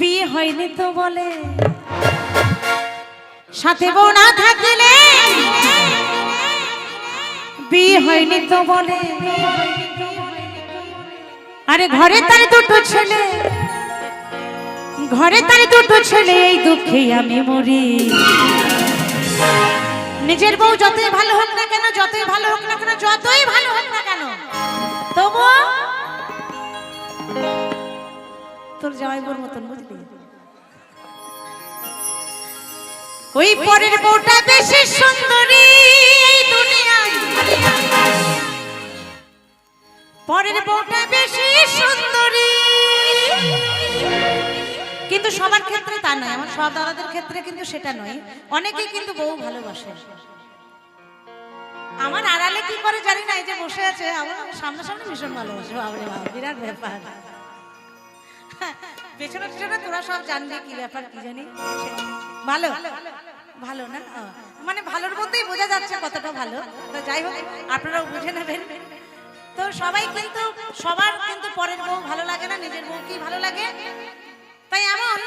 বিয়ে হয়নি তো বলে। সাথে বউ না থাকলে বিয়ে হয়নি তো বলে। আরে ঘরে তার দুটো ছেলে। ঘরে তার দুটো ছেলে, এই দুঃখে আমি মরি। নিজের বউ যতই ভালো হোক না কেন, যতই ভালো হোক না কেন, যতই ভালো হোক না কেন তবু তোর জামাই বোর মতন বুঝলি? ওই পরের বউটা বেশি সুন্দরী পরের বউটা বেশি সুন্দরী। কিন্তু সবার ক্ষেত্রে তা নয় আমার সব দাদাদের ক্ষেত্রে কিন্তু সেটা নয়। অনেকেই কিন্তু বউ ভালোবাসে। আমার আড়ালে কি করে জানি না এই যে বসে আছে আমার সামনাসামনি ভীষণ ভালোবাসে বাবরে বাবা বিরাট ব্যাপার। পেছনে পেছনে তোরা সব জানবি কি ব্যাপার, কি জানি। ভালো? ভালো না? মানে ভালোর মধ্যেই বোঝা যাচ্ছে কতটা ভালো। তো যাই হোক, আপনারাও বুঝে নেবেন। তো সবাই কিন্তু, সবার কিন্তু পরের বউ ভালো লাগে না, নিজের বউ কি ভালো লাগে। তাই এমন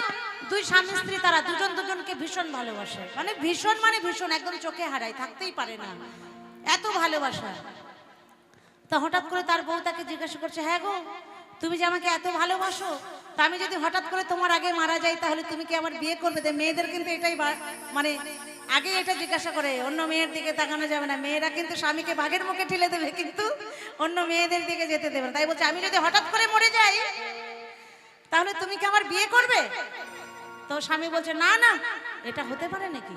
দুই স্বামী স্ত্রী, তারা দুজন দুজনকে ভীষণ ভালোবাসে। মানে ভীষণ মানে ভীষণ, একদম চোখে হারায়, থাকতেই পারে না। এত ভালোবাসা। তা হঠাৎ করে তার বউ তাকে জিজ্ঞাসা করছে হ্যাঁ গো, তুমি যে আমাকে এত ভালোবাসো তা আমি যদি হঠাৎ করে তোমার আগে মারা যাই, তাহলে তুমি কি আমার বিয়ে করবে? মেয়েদের কিন্তু এটাই মানে আগে এটা জিজ্ঞাসা করে, অন্য মেয়ের দিকে তাকানো যাবে না। মেয়েরা কিন্তু স্বামীকে বাঘের মুখে ঠেলে দেবে, কিন্তু অন্য মেয়েদের দিকে যেতে দেবে না। তাই বলছে, আমি যদি হঠাৎ করে মরে যাই, তাহলে তুমি কি আমার বিয়ে করবে? তো স্বামী বলছে, না না, এটা হতে পারে নাকি?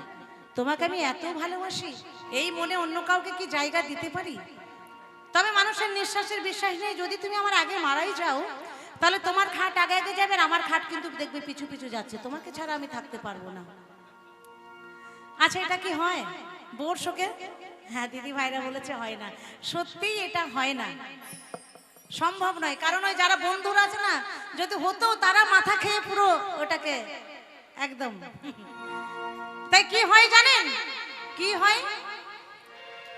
তোমাকে আমি এত ভালোবাসি, এই মনে অন্য কাউকে কি জায়গা দিতে পারি? তবে মানুষের নিঃশ্বাসের বিশ্বাস নেই, যদি তুমি আমার আগে মারাই যাও তাহলে তোমার খাট আগে আগে যাবে আমার খাট কিন্তু দেখবে পিছু পিছু যাচ্ছে। তোমাকে ছাড়া আমি থাকতে পারব না। আচ্ছা এটা কি হয়? বোর শোকে? হ্যাঁ দিদি ভাইরা বলেছে হয় না। সত্যিই এটা হয় না। সম্ভব নয়। কারণ ওই যারা বন্ধুরা আছে না, যদি হতো তারা মাথা খেয়ে পুরো ওটাকে একদম। তাই কি হয় জানেন? কি হয়?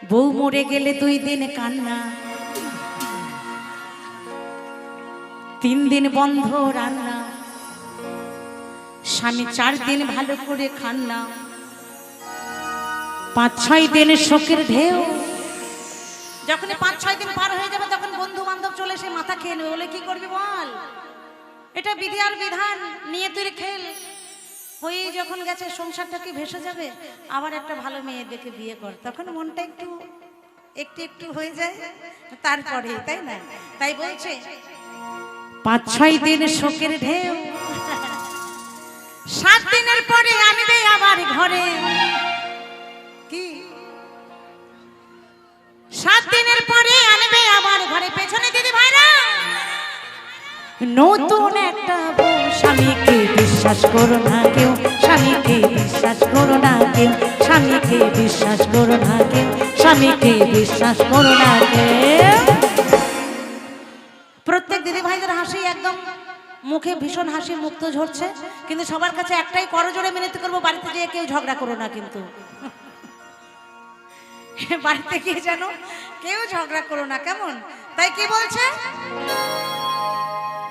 বউ মরে গেলে দুই দিন কান্না। তিন দিন বন্ধ রান্না। স্বামী চার দিন ভালো করে খান না পাঁচ ছয় দিন শোকের ঢেউ। যখন পাঁচ ছয় দিন পার হয়ে যাবে, তখন বন্ধু বান্ধব চলে এসে মাথা খেয়ে নেবে। বলে, কি করবি বল? এটা বিধি আর বিধান নিয়ে তুই খেল। হয়ে যখন গেছে, সংসারটা কি ভেসে যাবে? আবার একটা ভালো মেয়ে দেখে বিয়ে কর। তখন মনটা একটু একটু একটু হয়ে যায়। তারপরে তাই না? তাই বলছে পাঁচ ছয় দিন শোকের ঢেউ। সাত দিনের পরে আনবে আবার ঘরে। কি? সাত দিনের পরে আনবে আবার ঘরে। পেছনে দিদি ভাইরা, নতুন একটা বউ। স্বামীকে বিশ্বাস করো না কেউ, স্বামীকে বিশ্বাস করো না কেউ, স্বামীকে বিশ্বাস করো না কেউ, স্বামীকে বিশ্বাস করো না কেউ। হাসি একদম মুখে ভীষণ হাসি মুক্ত ঝরছে। কিন্তু সবার কাছে একটাই করজোড়ে মিনতি করব, বাড়িতে যেয়ে কেউ ঝগড়া করো না কিন্তু। বাড়িতে গিয়ে যেন কেউ ঝগড়া করো না, কেমন? তাই কি বলছে?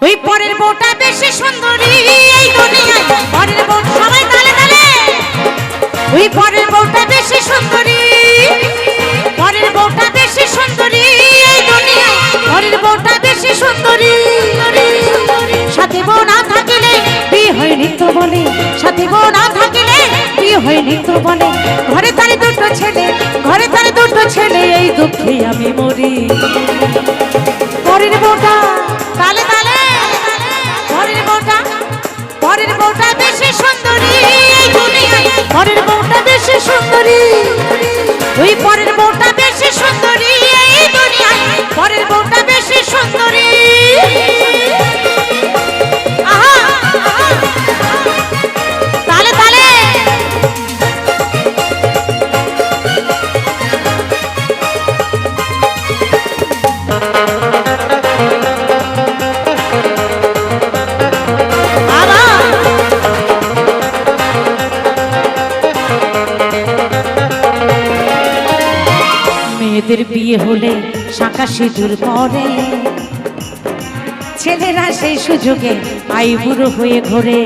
ওই পরের বউটা বেশি সুন্দরী, এই দুনিয়ায়। পরের বউ সবাই তালে তালে। ওই পরের সাথে না থাকিলে কি হয়নি তো বলে ঘরে তারে দুটো ছেলে, ঘরে তারে দুটো ছেলে, এই দুঃখে আমি মরি। মেয়েদের বিয়ে হলে শাঁকা সিঁদুর পরে। ছেলেরা সেই সুযোগে আই বুড়ো হয়ে ঘোরে।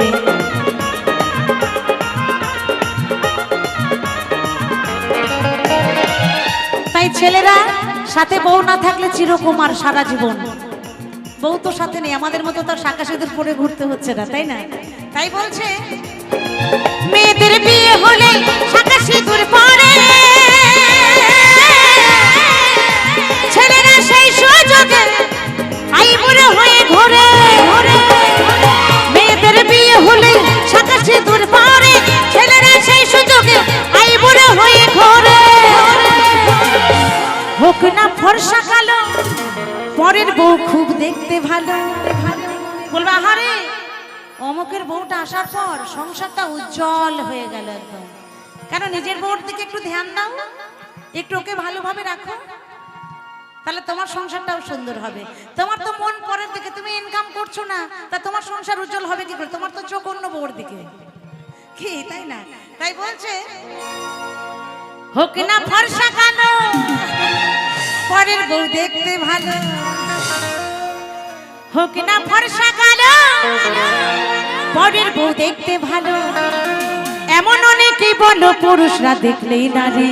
তাই ছেলেরা সাথে বউ না থাকলে চিরকুমার সারা জীবন। বউ তো সাথে নেই, আমাদের মতো তো শাখা সিঁদুর পরে ঘুরতে হচ্ছে না, তাই না? তাই বলছে, মেয়েদের বিয়ে হলে শাখা সিঁদুর পরে। না কালো। পরের বউ খুব দেখতে ভালো। বলবা, আহারে, অমুকের বউটা আসার পর সংসারটা উজ্জ্বল হয়ে গেল একদম। কেন, নিজের বউর দিকে একটু ধ্যান দাও। একটু ওকে ভালোভাবে রাখো। তাহলে তোমার সংসারটাও সুন্দর হবে। তোমার তো মন পরের দিকে, তুমি ইনকাম করছ না, তা তোমার সংসার উজ্জ্বল হবে কি করে? তোমার তো চোখ অন্য বউর দিকে। কি, তাই না? তাই বলছে, হোক না, ফর্সা কালো। পরের বউ দেখতে ভালো। হোক না ফর্সা কালো, পরের বউ দেখতে ভালো। এমন অনেকেই বলো পুরুষরা দেখলেই নারী।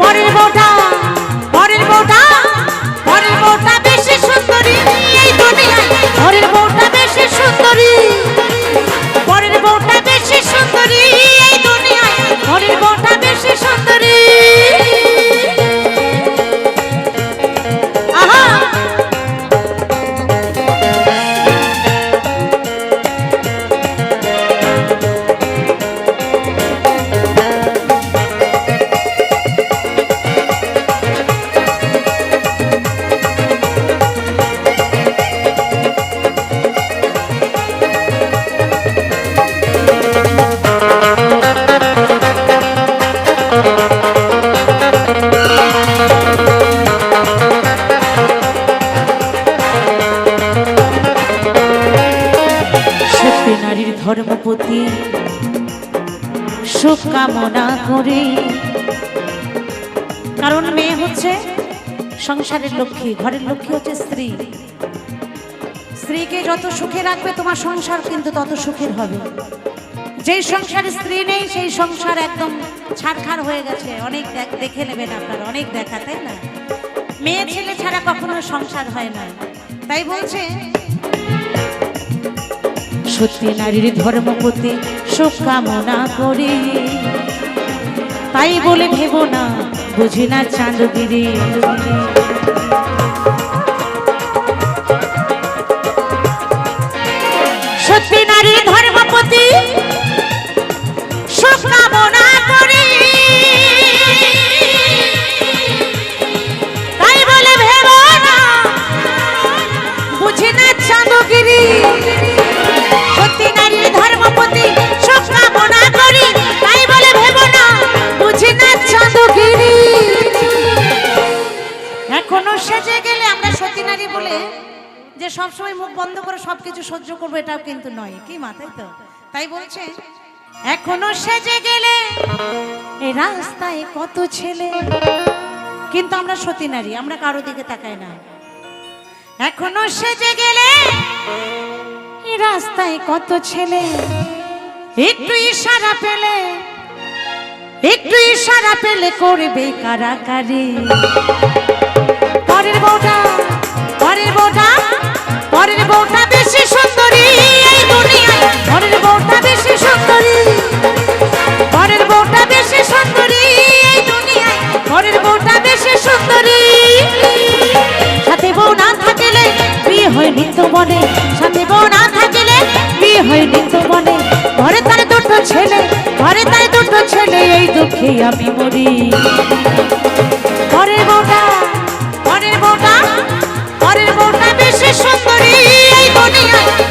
পরের বউটা পরের বউটা পরের বউটা বেশি সুন্দরী এই দুনিয়ায়। পরের বউটা ধর্মপতি সুখ কামনা করে। কারণ মেয়ে হচ্ছে সংসারের লক্ষ্মী, ঘরের লক্ষ্মী হচ্ছে স্ত্রী। স্ত্রীকে যত সুখে রাখবে তোমার সংসার কিন্তু তত সুখের হবে। যেই সংসারে স্ত্রী নেই, সেই সংসার একদম ছাড়খাড় হয়ে গেছে। অনেক দেখে নেবেন আপনারা, অনেক দেখা, তাই না? মেয়ে ছেলে ছাড়া কখনো সংসার হয় না। তাই বলছে সত্যি নারীর ধর্ম প্রতি সুখ কামনা করি। তাই বলে ভেব না বুঝি না চাঁদগিরি সবকিছু সহ্য করব, এটাও কিন্তু নয়। কি মাথায় তো? তাই বলছে, এখনও সেজে গেলে এই রাস্তায় কত ছেলে? কিন্তু আমরা সতী নারী, আমরা কারও দিকে তাকাই না। এখনও সেজে গেলে এই রাস্তায় কত ছেলে? একটু ইশারা পেলে, একটু ইশারা পেলে করবে কারাকারি পরের বউটা পরের বউটা পরের বউটা ছেলে, ঘরে তাই ছেলে, এই দুঃখে আমি মরি। ঘরের বউটা ঘরের বউটা ঘরের বউটা বেশি সুন্দরী। 早い。